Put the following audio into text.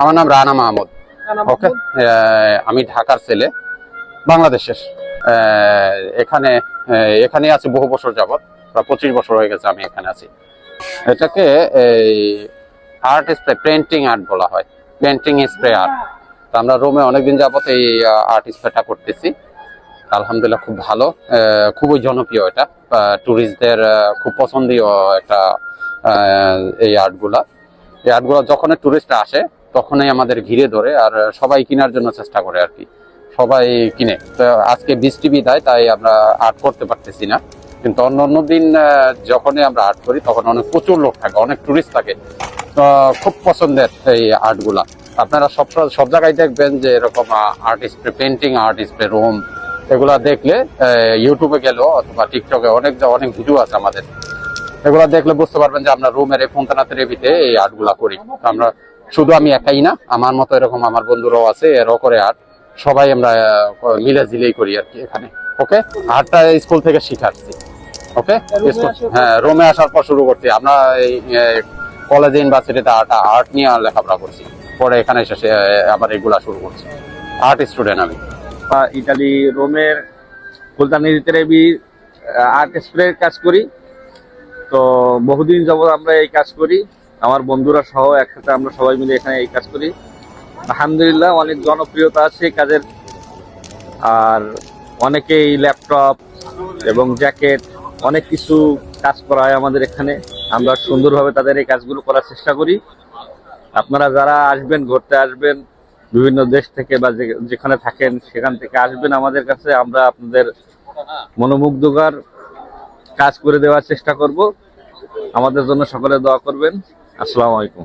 আমার নাম রানা মাহমুদ। ওকে আমি ঢাকার ছেলে। বাংলাদেশের। এখানে এখানে আছি বহু বছর যাবত প্রায় পঁচিশ বছর হয়ে গেছে আমি এখানে আছি। এটাকে এই আর্ট স্প্রে পেন্টিং আর্ট বলা হয়। পেন্টিং স্প্রে আর্ট তো আমরা রোমে অনেকদিন যাবত এই আর্ট স্প্রেটা করতেছি। আলহামদুলিল্লাহ খুব ভালো। খুবই জনপ্রিয় এটা। ট্যুরিস্টদের খুব পছন্দীয় একটা এই আর্টগুলা এই আর্টগুলো যখন ট্যুরিস্ট আসে তখনই আমাদের ঘিরে ধরে আর সবাই কেনার জন্য চেষ্টা করে আর কি। সবাই কিনে। তো আজকে বৃষ্টি বিদায় তাই আমরা আর্ট করতে পারতেছি না। কিন্তু অন্য অন্য দিন যখনই আমরা আর্ট করি, তখন অনেক প্রচুর লোক থাকে, অনেক টুরিস্ট থাকে। খুব পছন্দের এই আর্টগুলা। আপনারা সব সব জায়গায় দেখবেন যে এরকম art spray painting art spray room এগুলা দেখলে ইউটিউবে গেল অথবা টিকটকে অনেক অনেক ভিডিও আছে আমাদের। এগুলা দেখলে বুঝতে পারবেন যে আমরা রুমের এই ফোনতানাতের ভিতরে এই আর্টগুলা করি। আমরা শুধু আমি একাই না আমার মতো এরকম আমার বন্ধুরাও আছে এরাও করে আর্ট সবাই আমরা মিলে ঝিলেই করি আর কি এখানে ওকে? আর্টটা স্কুল থেকে শিখাচ্ছি ওকে? স্কুল হ্যাঁ রোমে আসার পর শুরু করছি। আমরা এই কলেজ ইউনিভার্সিটিতে আর্ট আর্ট নিয়ে লেখাপড়া করছি। পরে এখানে এসে আবার এগুলা শুরু করছি। আর্ট স্টুডেন্ট আমি। বা ইটালি রোমের সুলতানির তেরেবি আর্ট স্প্রের কাজ করি। তো বহুদিন যাবত আমরা এই কাজ করি। আমার বন্ধুরা সহ একসাথে আমরা সবাই মিলে এখানে এই কাজ করি। আলহামদুলিল্লাহ, অনেক জনপ্রিয়তা আছে এই কাজের। আর অনেকেই ল্যাপটপ এবং জ্যাকেট, অনেক কিছু কাজ করা হয় আমাদের এখানে। আমরা সুন্দরভাবে তাদের এই কাজগুলো করার চেষ্টা করি। আপনারা যারা আসবেন, ঘুরতে আসবেন, বিভিন্ন দেশ থেকে বা যেখানে থাকেন, সেখান থেকে আসবেন আমাদের কাছে। আমরা আপনাদের মনোমুগ্ধকর কাজ করে দেওয়ার চেষ্টা করব। আমাদের জন্য সকলে দোয়া করবেন। আসসালামু আলাইকুম।